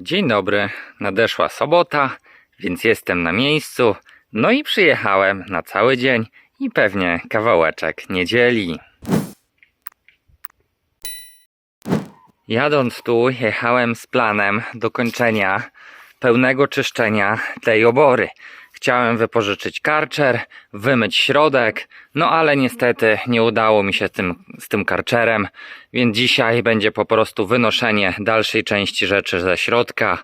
Dzień dobry, nadeszła sobota, więc jestem na miejscu. No i przyjechałem na cały dzień i pewnie kawałeczek niedzieli. Jadąc tu, jechałem z planem dokończenia pełnego czyszczenia tej obory. Chciałem wypożyczyć karczer, wymyć środek, no ale niestety nie udało mi się tym, z tym karczerem, więc dzisiaj będzie po prostu wynoszenie dalszej części rzeczy ze środka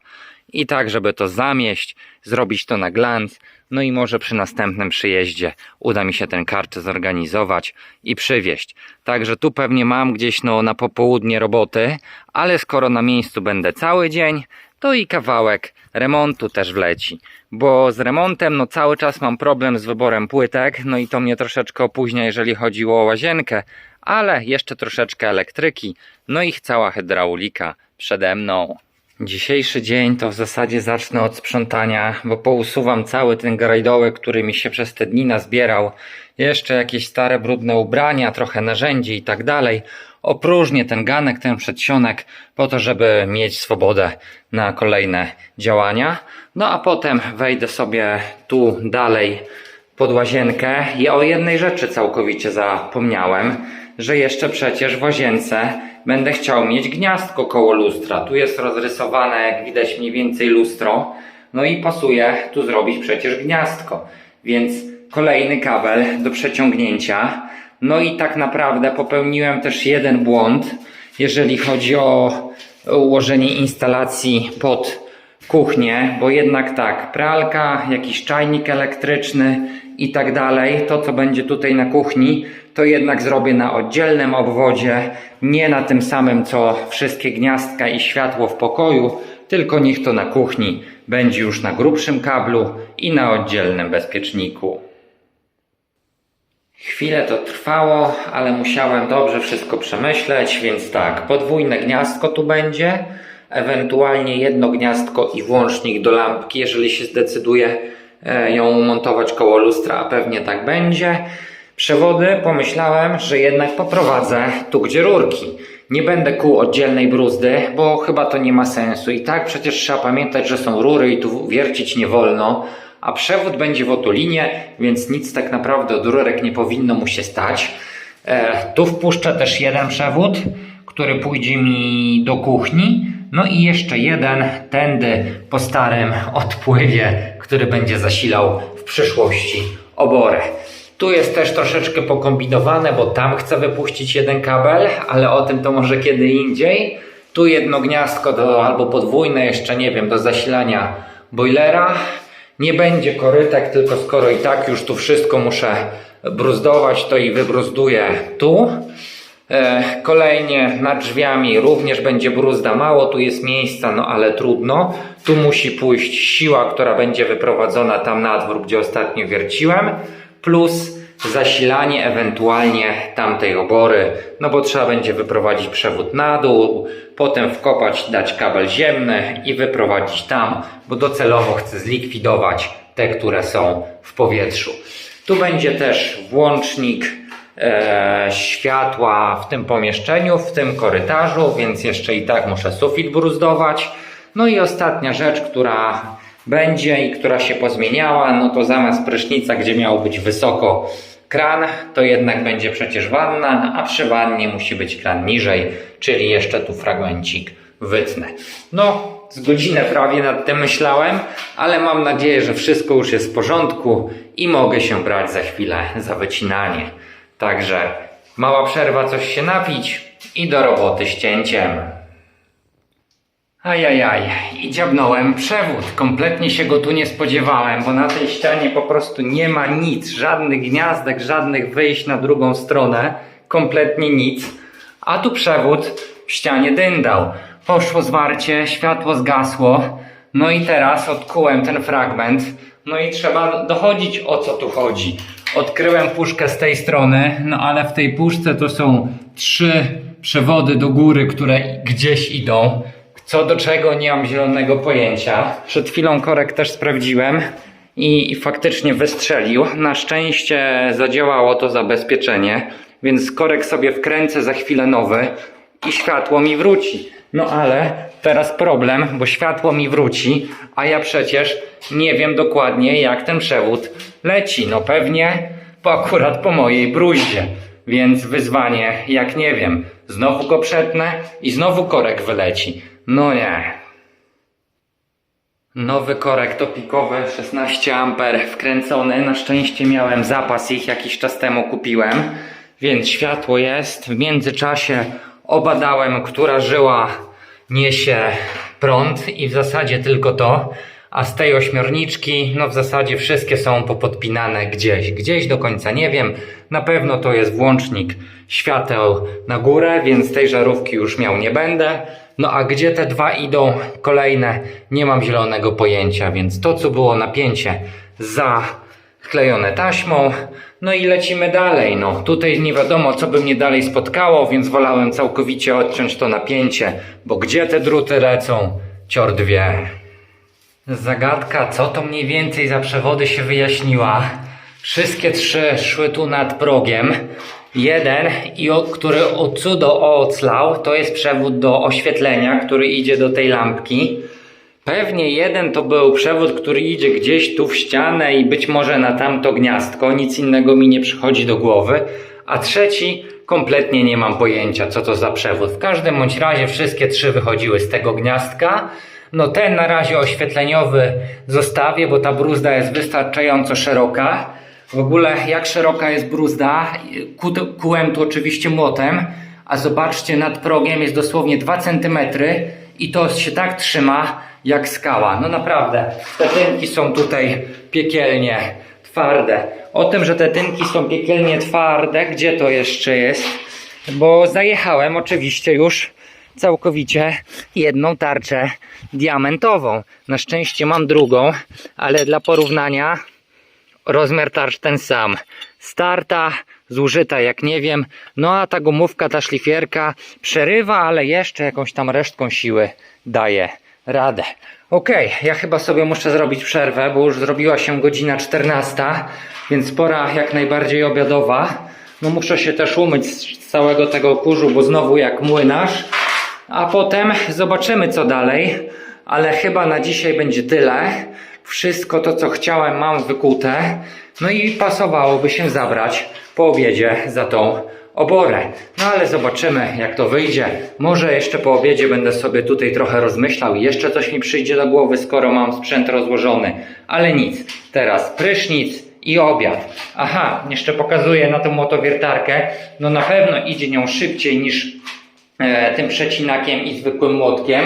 i tak, żeby to zamieść, zrobić to na glans, no i może przy następnym przyjeździe uda mi się ten karczer zorganizować i przywieźć. Także tu pewnie mam gdzieś no, na popołudnie roboty, ale skoro na miejscu będę cały dzień, to i kawałek remontu też wleci. Bo z remontem no cały czas mam problem z wyborem płytek, no i to mnie troszeczkę opóźnia, jeżeli chodziło o łazienkę, ale jeszcze troszeczkę elektryki, no i cała hydraulika przede mną. Dzisiejszy dzień to w zasadzie zacznę od sprzątania, bo pousuwam cały ten grajdołek, który mi się przez te dni nazbierał. Jeszcze jakieś stare brudne ubrania, trochę narzędzi i tak dalej. Opróżnię ten ganek, ten przedsionek po to, żeby mieć swobodę na kolejne działania. No a potem wejdę sobie tu dalej pod łazienkę. Ja o jednej rzeczy całkowicie zapomniałem, że jeszcze przecież w łazience będę chciał mieć gniazdko koło lustra. Tu jest rozrysowane, jak widać, mniej więcej lustro. No i pasuje tu zrobić przecież gniazdko. Więc kolejny kabel do przeciągnięcia. No i tak naprawdę popełniłem też jeden błąd, jeżeli chodzi o ułożenie instalacji pod kuchnię, bo jednak tak, pralka, jakiś czajnik elektryczny i tak dalej, to co będzie tutaj na kuchni, to jednak zrobię na oddzielnym obwodzie, nie na tym samym co wszystkie gniazdka i światło w pokoju, tylko niech to na kuchni będzie już na grubszym kablu i na oddzielnym bezpieczniku. Chwilę to trwało, ale musiałem dobrze wszystko przemyśleć, więc tak, podwójne gniazdko tu będzie, ewentualnie jedno gniazdko i włącznik do lampki, jeżeli się zdecyduje e, ją montować koło lustra, a pewnie tak będzie. Przewody pomyślałem, że jednak poprowadzę tu, gdzie rurki. Nie będę kuł oddzielnej bruzdy, bo chyba to nie ma sensu. I tak przecież trzeba pamiętać, że są rury i tu wiercić nie wolno a przewód będzie w otulinie, więc nic tak naprawdę od rurek nie powinno mu się stać. E, tu wpuszczę też jeden przewód, który pójdzie mi do kuchni, no i jeszcze jeden tędy po starym odpływie, który będzie zasilał w przyszłości oborę. Tu jest też troszeczkę pokombinowane, bo tam chcę wypuścić jeden kabel, ale o tym to może kiedy indziej. Tu jedno gniazdko do, albo podwójne, jeszcze nie wiem, do zasilania boilera. Nie będzie korytek, tylko skoro i tak już tu wszystko muszę bruzdować, to i wybruzduję tu. E, kolejnie nad drzwiami również będzie bruzda. Mało tu jest miejsca, no ale trudno. Tu musi pójść siła, która będzie wyprowadzona tam na dwór, gdzie ostatnio wierciłem. Plus zasilanie ewentualnie tamtej obory, no bo trzeba będzie wyprowadzić przewód na dół, potem wkopać, dać kabel ziemny i wyprowadzić tam, bo docelowo chcę zlikwidować te, które są w powietrzu. Tu będzie też włącznik e, światła w tym pomieszczeniu, w tym korytarzu, więc jeszcze i tak muszę sufit bruzdować. No i ostatnia rzecz, która będzie i która się pozmieniała, no to zamiast prysznica, gdzie miał być wysoko kran, to jednak będzie przecież wanna, a przy wannie musi być kran niżej, czyli jeszcze tu fragmencik wytnę. No, z godzinę prawie nad tym myślałem, ale mam nadzieję, że wszystko już jest w porządku i mogę się brać za chwilę za wycinanie. Także mała przerwa, coś się napić i do roboty z cięciem. Ajajaj, i dziabnąłem przewód. Kompletnie się go tu nie spodziewałem, bo na tej ścianie po prostu nie ma nic, żadnych gniazdek, żadnych wyjść na drugą stronę, kompletnie nic. A tu przewód w ścianie dyndał. Poszło zwarcie, światło zgasło, no i teraz odkułem ten fragment, no i trzeba dochodzić o co tu chodzi. Odkryłem puszkę z tej strony, no ale w tej puszce to są trzy przewody do góry, które gdzieś idą. Co do czego nie mam zielonego pojęcia. Przed chwilą korek też sprawdziłem i, faktycznie wystrzelił. Na szczęście zadziałało to zabezpieczenie, więc korek sobie wkręcę za chwilę nowy i światło mi wróci. No ale teraz problem, bo światło mi wróci, a ja przecież nie wiem dokładnie jak ten przewód leci. No pewnie po akurat po mojej bruździe. Więc wyzwanie, jak nie wiem, znowu go przetnę i znowu korek wyleci. No nie. Nowy korek topikowy 16 A wkręcony. Na szczęście miałem zapas ich jakiś czas temu kupiłem, więc światło jest. W międzyczasie obadałem, która żyła niesie prąd i w zasadzie tylko to. A z tej ośmiorniczki, no w zasadzie wszystkie są popodpinane gdzieś. Gdzieś do końca nie wiem. Na pewno to jest włącznik świateł na górę, więc tej żarówki już miał nie będę. No a gdzie te dwa idą kolejne, nie mam zielonego pojęcia, więc to co było napięcie zaklejone taśmą, no i lecimy dalej. No tutaj nie wiadomo co by mnie dalej spotkało, więc wolałem całkowicie odciąć to napięcie, bo gdzie te druty lecą, ciord wie. Zagadka, co to mniej więcej za przewody się wyjaśniła. Wszystkie trzy szły tu nad progiem. Jeden, i który od cudo oclał, to jest przewód do oświetlenia, który idzie do tej lampki. Pewnie jeden to był przewód, który idzie gdzieś tu w ścianę i być może na tamto gniazdko. Nic innego mi nie przychodzi do głowy. A trzeci, kompletnie nie mam pojęcia, co to za przewód. W każdym bądź razie wszystkie trzy wychodziły z tego gniazdka. No ten na razie oświetleniowy zostawię, bo ta bruzda jest wystarczająco szeroka. W ogóle jak szeroka jest bruzda, Ku- kułem tu oczywiście młotem, a zobaczcie nad progiem jest dosłownie 2 cm i to się tak trzyma jak skała. No naprawdę, te tynki są tutaj piekielnie twarde. O tym, że te tynki są piekielnie twarde, gdzie to jeszcze jest? Bo zajechałem oczywiście już całkowicie jedną tarczę diamentową. Na szczęście mam drugą, ale dla porównania rozmiar tarcz ten sam. Starta, zużyta jak nie wiem. No a ta gumówka, ta szlifierka przerywa, ale jeszcze jakąś tam resztką siły daje radę. Okej, ja chyba sobie muszę zrobić przerwę, bo już zrobiła się godzina 14, więc pora jak najbardziej obiadowa. No muszę się też umyć z całego tego kurzu, bo znowu jak młynarz. A potem zobaczymy co dalej, ale chyba na dzisiaj będzie tyle. Wszystko to co chciałem mam wykute. No i pasowałoby się zabrać po obiedzie za tą oborę. No ale zobaczymy jak to wyjdzie. Może jeszcze po obiedzie będę sobie tutaj trochę rozmyślał i jeszcze coś mi przyjdzie do głowy, skoro mam sprzęt rozłożony. Ale nic. Teraz prysznic i obiad. Aha, jeszcze pokazuję na tą motowiertarkę. No na pewno idzie nią szybciej niż tym przecinakiem i zwykłym młotkiem,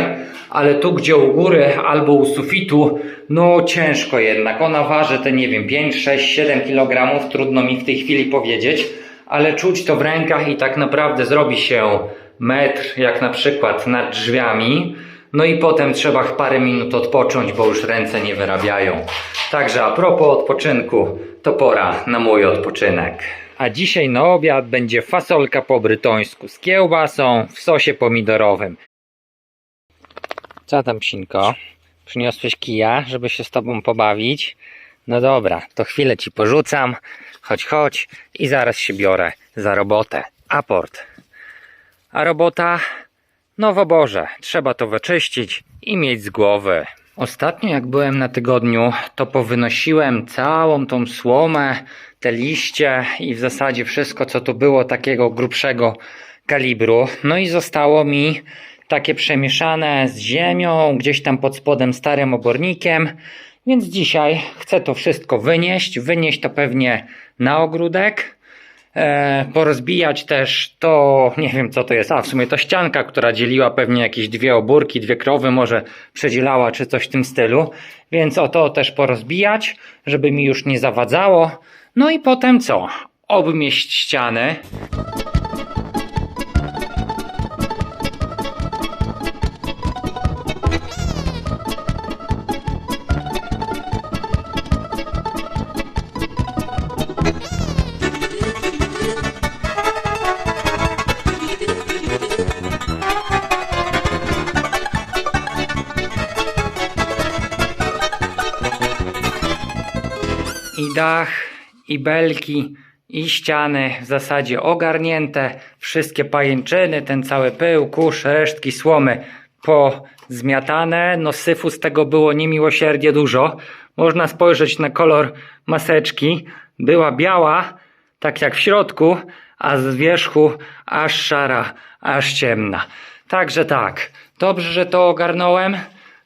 ale tu gdzie u góry albo u sufitu, no ciężko jednak. Ona waży te nie wiem 5, 6, 7 kg, trudno mi w tej chwili powiedzieć, ale czuć to w rękach i tak naprawdę zrobi się metr, jak na przykład nad drzwiami. No i potem trzeba parę minut odpocząć, bo już ręce nie wyrabiają. Także a propos odpoczynku, to pora na mój odpoczynek. A dzisiaj na obiad będzie fasolka po brytońsku z kiełbasą w sosie pomidorowym. Co tam, psinko? Przyniosłeś kija, żeby się z tobą pobawić? No dobra, to chwilę ci porzucam. Chodź, chodź i zaraz się biorę za robotę. Aport. A robota? No w. Trzeba to wyczyścić i mieć z głowy. Ostatnio jak byłem na tygodniu, to powynosiłem całą tą słomę, te liście i w zasadzie wszystko, co tu było takiego grubszego kalibru. No i zostało mi takie przemieszane z ziemią, gdzieś tam pod spodem starym obornikiem. Więc dzisiaj chcę to wszystko wynieść. Wynieść to pewnie na ogródek. E, porozbijać też to, nie wiem co to jest, a w sumie to ścianka, która dzieliła pewnie jakieś dwie obórki, dwie krowy może przedzielała czy coś w tym stylu, więc o to też porozbijać, żeby mi już nie zawadzało. No i potem co? Obmieść ściany. i dach, i belki, i ściany w zasadzie ogarnięte. Wszystkie pajęczyny, ten cały pył, kurz, resztki słomy pozmiatane. No syfu z tego było niemiłosiernie dużo. Można spojrzeć na kolor maseczki. Była biała, tak jak w środku, a z wierzchu aż szara, aż ciemna. Także tak, dobrze, że to ogarnąłem.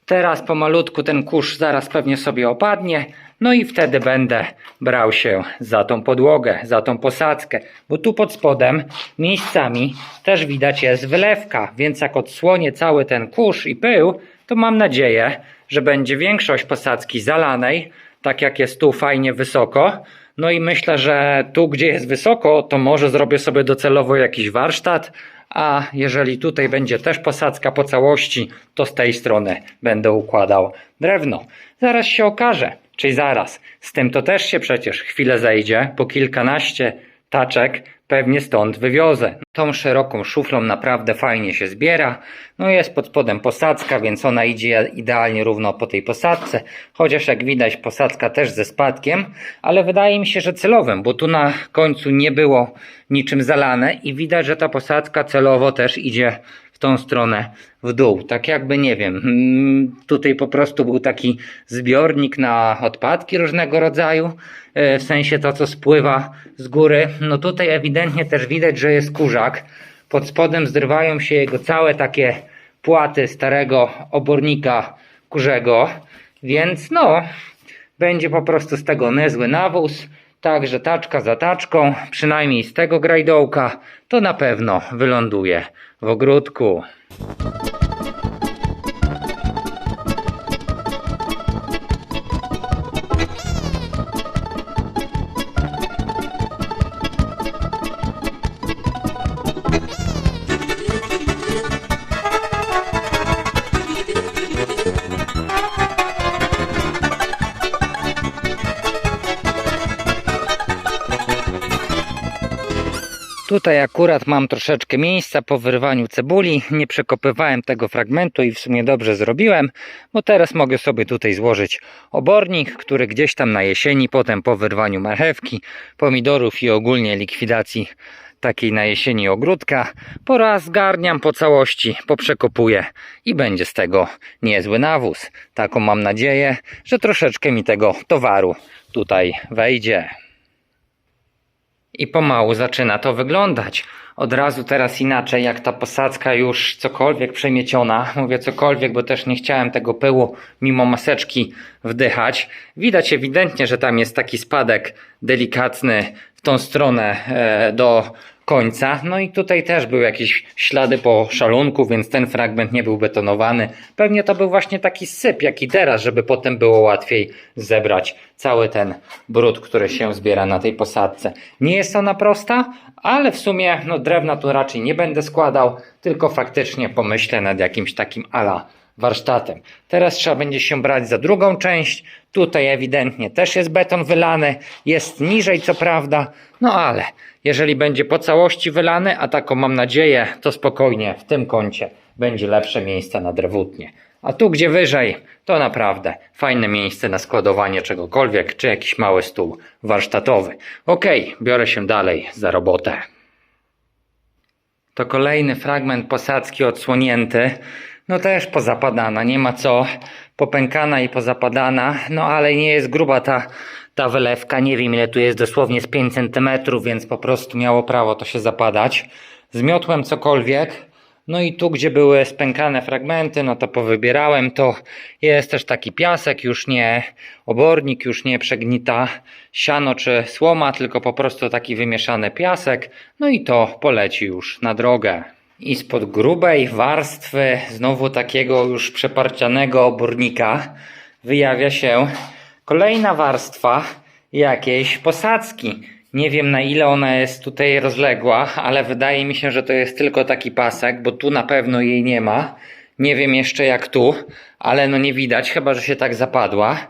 Teraz pomalutku ten kurz zaraz pewnie sobie opadnie. No i wtedy będę brał się za tą podłogę, za tą posadzkę. Bo tu pod spodem miejscami też widać jest wylewka, więc jak odsłonię cały ten kurz i pył, to mam nadzieję, że będzie większość posadzki zalanej, tak jak jest tu fajnie wysoko. No i myślę, że tu gdzie jest wysoko, to może zrobię sobie docelowo jakiś warsztat, a jeżeli tutaj będzie też posadzka po całości, to z tej strony będę układał drewno. Zaraz się okaże, czyli zaraz. Z tym to też się przecież chwilę zejdzie, po kilkanaście taczek pewnie stąd wywiozę. Tą szeroką szuflą naprawdę fajnie się zbiera. No jest pod spodem posadzka, więc ona idzie idealnie równo po tej posadzce. Chociaż jak widać posadzka też ze spadkiem, ale wydaje mi się, że celowym, bo tu na końcu nie było niczym zalane i widać, że ta posadzka celowo też idzie tą stronę w dół. Tak jakby nie wiem, mm, tutaj po prostu był taki zbiornik na odpadki różnego rodzaju, e, w sensie to co spływa z góry. No tutaj ewidentnie też widać, że jest kurzak. Pod spodem zrywają się jego całe takie płaty starego obornika kurzego, więc no, będzie po prostu z tego niezły nawóz. Także taczka za taczką, przynajmniej z tego grajdołka, to na pewno wyląduje w ogródku. Tutaj akurat mam troszeczkę miejsca po wyrwaniu cebuli. Nie przekopywałem tego fragmentu i w sumie dobrze zrobiłem, bo teraz mogę sobie tutaj złożyć obornik, który gdzieś tam na jesieni, potem po wyrwaniu marchewki, pomidorów i ogólnie likwidacji takiej na jesieni ogródka, pora zgarniam po całości, poprzekopuję i będzie z tego niezły nawóz. Taką mam nadzieję, że troszeczkę mi tego towaru tutaj wejdzie. I pomału zaczyna to wyglądać. Od razu teraz inaczej, jak ta posadzka już cokolwiek przemieciona. Mówię cokolwiek, bo też nie chciałem tego pyłu mimo maseczki wdychać. Widać ewidentnie, że tam jest taki spadek delikatny w tą stronę e, do końca. No i tutaj też były jakieś ślady po szalunku, więc ten fragment nie był betonowany. Pewnie to był właśnie taki syp, jak i teraz, żeby potem było łatwiej zebrać cały ten brud, który się zbiera na tej posadce. Nie jest ona prosta, ale w sumie no, drewna tu raczej nie będę składał, tylko faktycznie pomyślę nad jakimś takim ala warsztatem. Teraz trzeba będzie się brać za drugą część. Tutaj ewidentnie też jest beton wylany, jest niżej co prawda, no ale jeżeli będzie po całości wylany, a taką mam nadzieję, to spokojnie w tym kącie będzie lepsze miejsce na drewutnie. A tu gdzie wyżej, to naprawdę fajne miejsce na składowanie czegokolwiek, czy jakiś mały stół warsztatowy. Okej, biorę się dalej za robotę. To kolejny fragment posadzki odsłonięty. No też pozapadana, nie ma co. Popękana i pozapadana, no ale nie jest gruba ta, ta wylewka. Nie wiem ile tu jest, dosłownie z 5 cm, więc po prostu miało prawo to się zapadać. Zmiotłem cokolwiek. No i tu, gdzie były spękane fragmenty, no to powybierałem to. Jest też taki piasek, już nie obornik, już nie przegnita siano czy słoma, tylko po prostu taki wymieszany piasek. No i to poleci już na drogę. I spod grubej warstwy, znowu takiego już przeparcianego obornika, wyjawia się kolejna warstwa jakiejś posadzki. Nie wiem na ile ona jest tutaj rozległa, ale wydaje mi się, że to jest tylko taki pasek, bo tu na pewno jej nie ma. Nie wiem jeszcze jak tu, ale no nie widać, chyba że się tak zapadła.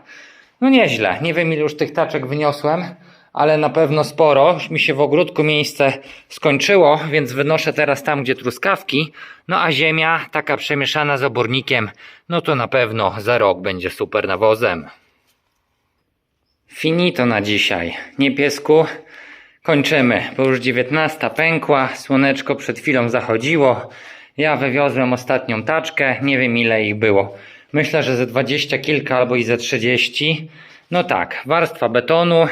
No nieźle, nie wiem ile już tych taczek wyniosłem, ale na pewno sporo. Mi się w ogródku miejsce skończyło, więc wynoszę teraz tam, gdzie truskawki. No a ziemia, taka przemieszana z obornikiem, no to na pewno za rok będzie super nawozem. Finito na dzisiaj. Nie piesku, kończymy, bo już 19 pękła, słoneczko przed chwilą zachodziło. Ja wywiozłem ostatnią taczkę, nie wiem ile ich było. Myślę, że ze 20 kilka albo i ze 30. No tak, warstwa betonu,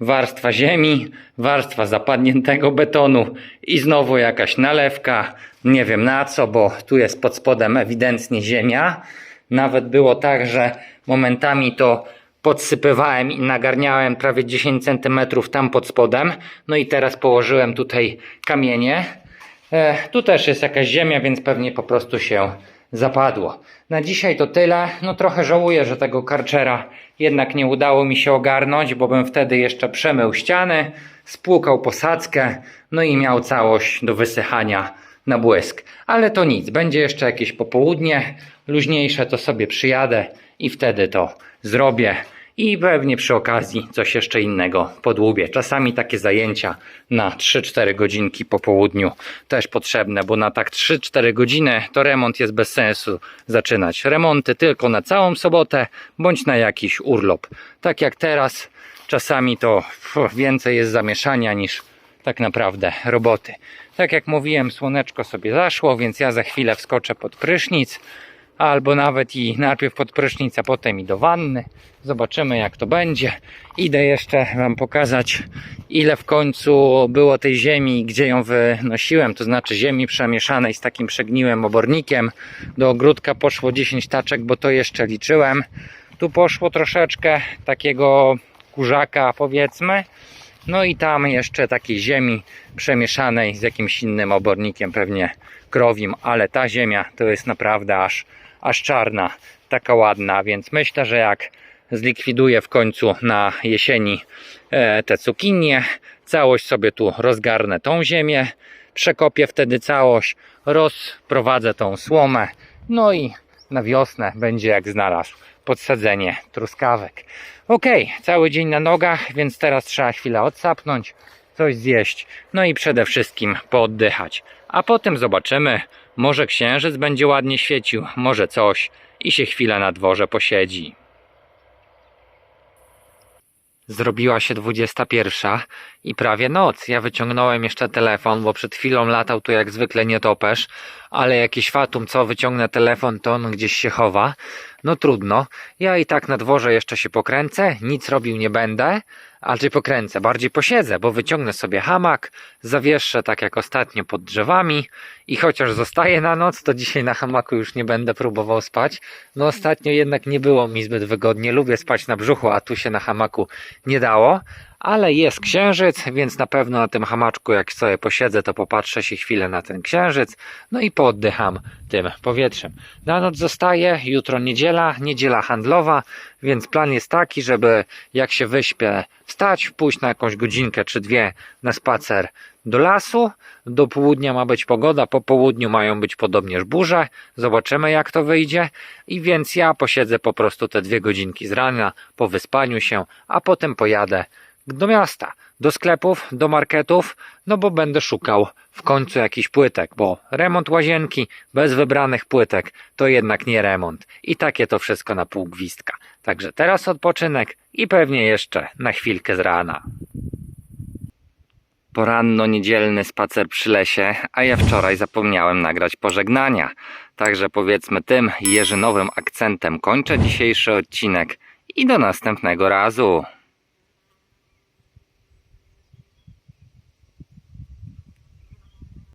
warstwa ziemi, warstwa zapadniętego betonu i znowu jakaś nalewka. Nie wiem na co, bo tu jest pod spodem ewidentnie ziemia. Nawet było tak, że momentami to podsypywałem i nagarniałem prawie 10 cm tam pod spodem. No i teraz położyłem tutaj kamienie. E, tu też jest jakaś ziemia, więc pewnie po prostu się zapadło. Na dzisiaj to tyle. No trochę żałuję, że tego karczera jednak nie udało mi się ogarnąć, bo bym wtedy jeszcze przemył ściany, spłukał posadzkę, no i miał całość do wysychania na błysk. Ale to nic, będzie jeszcze jakieś popołudnie, luźniejsze to sobie przyjadę i wtedy to zrobię. I pewnie przy okazji coś jeszcze innego podłubię. Czasami takie zajęcia na 3-4 godzinki po południu też potrzebne, bo na tak 3-4 godziny to remont jest bez sensu zaczynać. Remonty tylko na całą sobotę bądź na jakiś urlop. Tak jak teraz, czasami to więcej jest zamieszania niż tak naprawdę roboty. Tak jak mówiłem, słoneczko sobie zaszło, więc ja za chwilę wskoczę pod prysznic albo nawet i najpierw pod prysznic, a potem i do wanny. Zobaczymy jak to będzie. Idę jeszcze Wam pokazać ile w końcu było tej ziemi, gdzie ją wynosiłem, to znaczy ziemi przemieszanej z takim przegniłym obornikiem. Do ogródka poszło 10 taczek, bo to jeszcze liczyłem. Tu poszło troszeczkę takiego kurzaka powiedzmy. No i tam jeszcze takiej ziemi przemieszanej z jakimś innym obornikiem, pewnie krowim, ale ta ziemia to jest naprawdę aż, aż czarna, taka ładna, więc myślę, że jak zlikwiduję w końcu na jesieni e, te cukinie, całość sobie tu rozgarnę tą ziemię, przekopię wtedy całość, rozprowadzę tą słomę, no i na wiosnę będzie jak znalazł podsadzenie truskawek. Ok, cały dzień na nogach, więc teraz trzeba chwilę odsapnąć, coś zjeść, no i przede wszystkim pooddychać. A potem zobaczymy, może księżyc będzie ładnie świecił, może coś i się chwilę na dworze posiedzi. Zrobiła się 21 i prawie noc. Ja wyciągnąłem jeszcze telefon, bo przed chwilą latał tu jak zwykle nietoperz, ale jakiś fatum, co wyciągnę telefon, to on gdzieś się chowa. No trudno. Ja i tak na dworze jeszcze się pokręcę, nic robił nie będę, ale czy pokręcę, bardziej posiedzę, bo wyciągnę sobie hamak, zawieszę tak jak ostatnio pod drzewami i chociaż zostaję na noc, to dzisiaj na hamaku już nie będę próbował spać. No ostatnio jednak nie było mi zbyt wygodnie, lubię spać na brzuchu, a tu się na hamaku nie dało. Ale jest księżyc, więc na pewno na tym hamaczku, jak sobie posiedzę, to popatrzę się chwilę na ten księżyc, no i pooddycham tym powietrzem. Na noc zostaje, jutro niedziela, niedziela handlowa, więc plan jest taki, żeby jak się wyśpię, wstać, pójść na jakąś godzinkę czy dwie na spacer do lasu. Do południa ma być pogoda, po południu mają być podobnież burze. Zobaczymy jak to wyjdzie. I więc ja posiedzę po prostu te dwie godzinki z rana po wyspaniu się, a potem pojadę do miasta, do sklepów, do marketów, no bo będę szukał w końcu jakichś płytek, bo remont łazienki bez wybranych płytek to jednak nie remont. I takie to wszystko na pół gwizdka. Także teraz odpoczynek i pewnie jeszcze na chwilkę z rana. Poranno niedzielny spacer przy lesie, a ja wczoraj zapomniałem nagrać pożegnania. Także powiedzmy tym jeżynowym akcentem kończę dzisiejszy odcinek i do następnego razu.